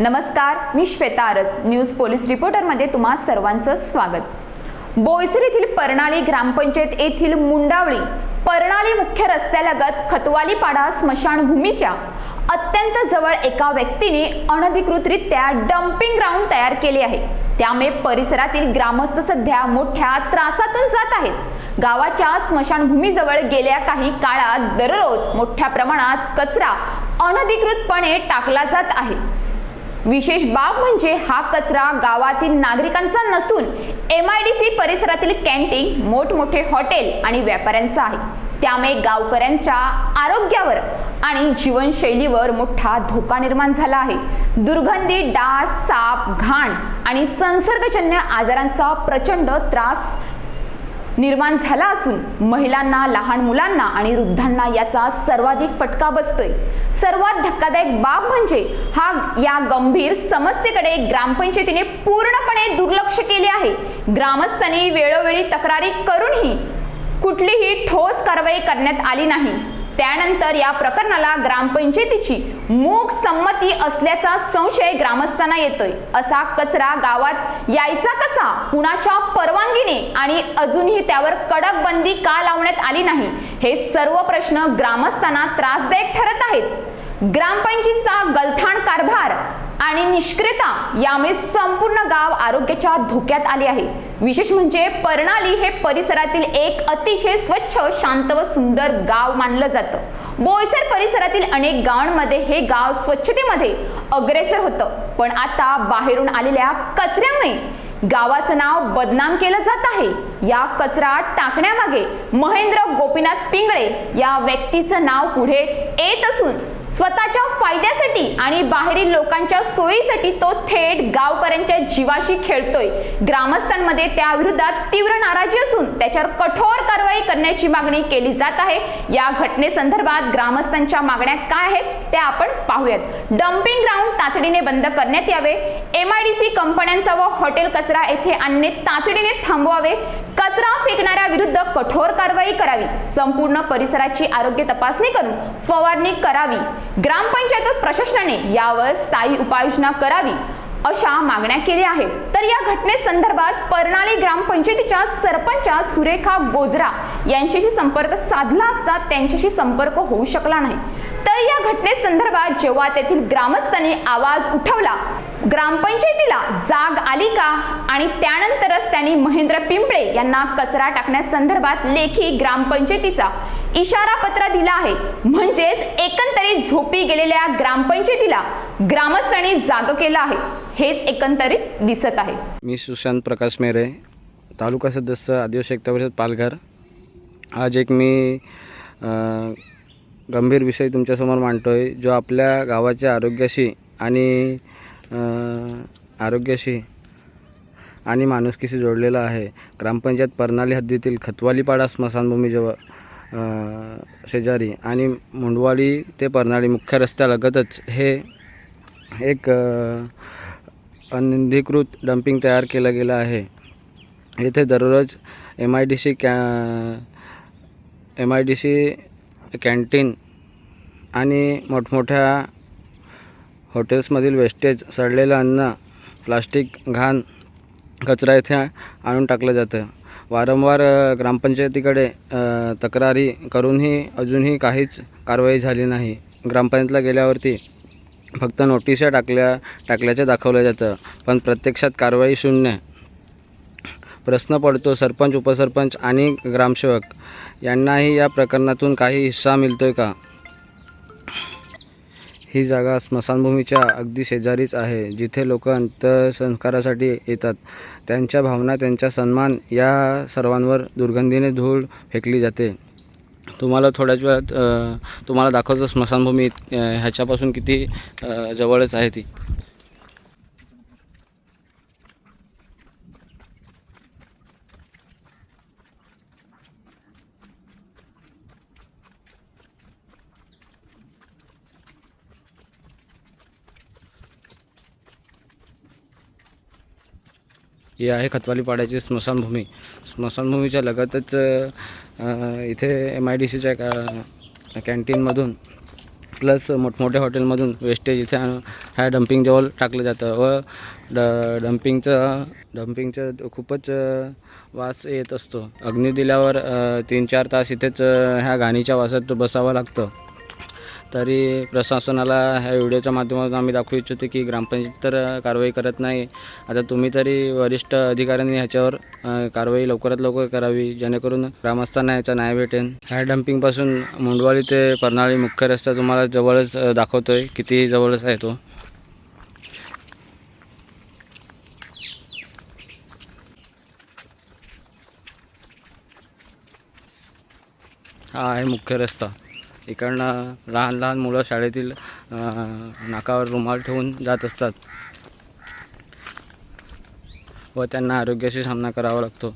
नमस्कार मी Shweta Aras news police रिपोर्टरमध्ये तुम्हा सर्वांचं स्वागत. बोईसर येथील पर्णाळी ग्रामपंचायत येथील मुंडावळी पर्णाळी मुख्य रस्त्यालगत खतवालीपाडा स्मशानभूमीच्या अत्यंत जवळ एका व्यक्तीने अनधिकृतरित्या डम्पिंग ग्राउंड तयार केले आहे. त्यामुळे परिसरातील ग्रामस्थ सध्या मोठ्या त्रासातून जात आहेत. गावाच्या स्मशानभूमीजवळ गेल्या काही काळात दररोज मोठ्या प्रमाणात कचरा अनधिकृतपणे टाकला जात आहे. विशेष बाब म्हणजे हा कचरा गावातील नागरिकांचा नसून एम आय डी सी परिसरातील कॅन्टीन मोठमोठे हॉटेल आणि व्यापाऱ्यांचा आहे. त्यामुळे गावकऱ्यांच्या आरोग्यावर आणि जीवनशैलीवर मोठा धोका निर्माण झाला आहे. दुर्गंधी डास साप घाण आणि संसर्गजन्य आजारांचा प्रचंड त्रास निर्माण झाला असून महिलांना लहान मुलांना आणि वृद्धांना याचा सर्वाधिक फटका बसतोय. सर्वात धक्कादायक बाब म्हणजे हा या गंभीर समस्येकडे ग्रामपंचायतीने पूर्णपणे दुर्लक्ष केले आहे. ग्रामस्थांनी वेळोवेळी तक्रारी करूनही कुठलीही ठोस कारवाई करण्यात आली नाही. त्यानंतर या प्रकरणाला ग्रामपंचायतीची मूक संमती असल्याचा संशय ग्रामस्थांना येतोय. असा कचरा गावात यायचा कसा? कुणाच्या परवानगीने? आणि अजूनही त्यावर कडक बंदी का लावण्यात आली नाही? हे सर्व प्रश्न ग्रामस्थांना त्रासदायक ठरत आहेत. ग्रामपंचायतीचा गलथाण कारभार आणि निष्क्रियता यामुळे संपूर्ण गाव आरोग्याच्या धोक्यात आले आहे. विशेष म्हणजे पर्णाली हे परिसरातील एक अतिशय स्वच्छ शांत व सुंदर गाव मानलं जातं. बोईसर परिसरातील अनेक गावांमध्ये हे गाव स्वच्छतेमध्ये अग्रेसर होतं. पण आता बाहेरून आलेल्या कचऱ्यामुळे गावाचं नाव बदनाम केलं जात आहे. या कचरा टाकण्यामागे महेंद्र गोपीनाथ पिंगळे या व्यक्तीचं नाव पुढे येत असून स्वतःच्या फायद्यासाठी आणि बाहेरील लोकांच्या सोयीसाठी तो थेट गावकऱ्यांच्या जीवाशी खेळतोय. ग्रामस्थांमध्ये त्या विरोधात तीव्र नाराजी असून त्याच्यावर कठोर कारवाई करण्याची मागणी केली जात आहे. या घटनेसंदर्भात ग्रामस्थांच्या मागण्या काय आहेत त्या आपण पाहूयात. डम्पिंग ग्राउंड तातडीने बंद करण्यात यावे. एम आय डी सी कंपन्यांचा व हॉटेल कचरा येथे आणणे तातडीने थांबवावे. कचरा फेकणाऱ्या विरुद्ध कठोर कारवाई करावी. संपूर्ण परिसराची आरोग्य तपासणी करून फवारणी करावी. ग्रामपंचायत प्रशासनाने यावर स्थायी उपाययोजना करावी अशा मागण्या केल्या आहेत. तर या घटनेसंदर्भात पर्णाळी ग्रामपंचायतीच्या सरपंचा सुरेखा गोजरा यांच्याशी संपर्क साधला असता त्यांच्याशी संपर्क होऊ शकला नाही. तर या घटनेसंदर्भात जेव्हा तेथील ग्रामस्थांनी आवाज उठवला ग्रामपंचायतीला जाग आली का? आणि त्यानंतरच त्यांनी महेंद्र पिंपळे यांना कचरा टाकण्यासंदर्भात लेखी ग्रामपंचायतीचा इशारा पत्र दिला आहे. म्हणजेच एकंदरीत झोपी गेलेल्या ग्रामपंचायतीला ग्रामस्थांनी जाग केलं आहे. हेच एकंदरीत दिसत आहे. मी सुशांत प्रकाश मेरे तालुका सदस्य आदिवासी एकता परिषद पालघर. आज एक मी गंभीर विषय तुमच्यासमोर मांडतो आहे जो आपल्या गावाच्या आरोग्याशी आणि आरोग्याशी आणि माणुसकीशी जोडलेला आहे. ग्रामपंचायत पर्नाली हद्दीतील खतवालीपाडा स्मशानभूमीजवळ शेजारी आणि मुंडवाडी ते पर्नाली मुख्य रस्त्यालगतच हे एक अनधिकृत डम्पिंग तयार केलं गेलं आहे. येथे दररोज एम आय डी सी कॅ M I D C canteen आणि मोठमोठ्या हॉटेल्समधील वेस्टेज सडलेलं अन्न प्लास्टिक घाण कचरा येथे आणून टाकलं जातं. वारंवार ग्रामपंचायतीकडे तक्रारी करूनही अजूनही काहीच कारवाई झाली नाही. ग्रामपंचायतला गेल्यावरती फक्त नोटिसा टाकल्या टाकल्याचं दाखवलं जातं पण प्रत्यक्षात कारवाई शून्य. प्रश्न पडतो सरपंच उपसरपंच आणि ग्रामसेवक यांनाही या प्रकरणातून काही हिस्सा मिळतोय का? ही जागा स्मशानभूमीच्या अगदी शेजारीच आहे जिथे लोक अंत्यसंस्कारासाठी येतात. त्यांच्या भावना त्यांचा सन्मान या सर्वांवर दुर्गंधीने धूळ फेकली जाते. तुम्हाला थोड्याच वेळात तुम्हाला दाखवतो स्मशानभूमी ह्याच्यापासून किती जवळच आहे ती. ही आहे खतवालीपाड्याची स्मशानभूमी. स्मशानभूमीच्या लगतच इथे एम आय डी सीच्या का कॅन्टीनमधून प्लस मोठमोठ्या हॉटेलमधून वेस्टेज इथे ह्या डम्पिंगजवळ टाकलं जातं व ड डम्पिंगचं डम्पिंगचं खूपच वास येत असतो. अग्नी दिल्यावर तीन चार तास इथेच ह्या घाणीच्या वासात बसावं लागतं. तरी प्रशासनाला ह्या व्हिडिओच्या माध्यमातून आम्ही दाखवू इच्छितो की ग्रामपंचायत तर कारवाई करत नाही. आता तुम्ही तरी वरिष्ठ अधिकाऱ्यांनी ह्याच्यावर कारवाई लवकरात लवकर करावी जेणेकरून ग्रामस्थांना याचा न्याय भेटेल ह्या डम्पिंगपासून मुंडवाळी ते परनाळी मुख्य रस्ता तुम्हाला जवळच दाखवतो आहे किती जवळच आहे तो. हा आहे मुख्य रस्ता. इकडनं लहान लहान मुलं शाळेतील नाकावर रुमाल ठेवून जात असतात. व त्यांना आरोग्याशी सामना करावा लागतो.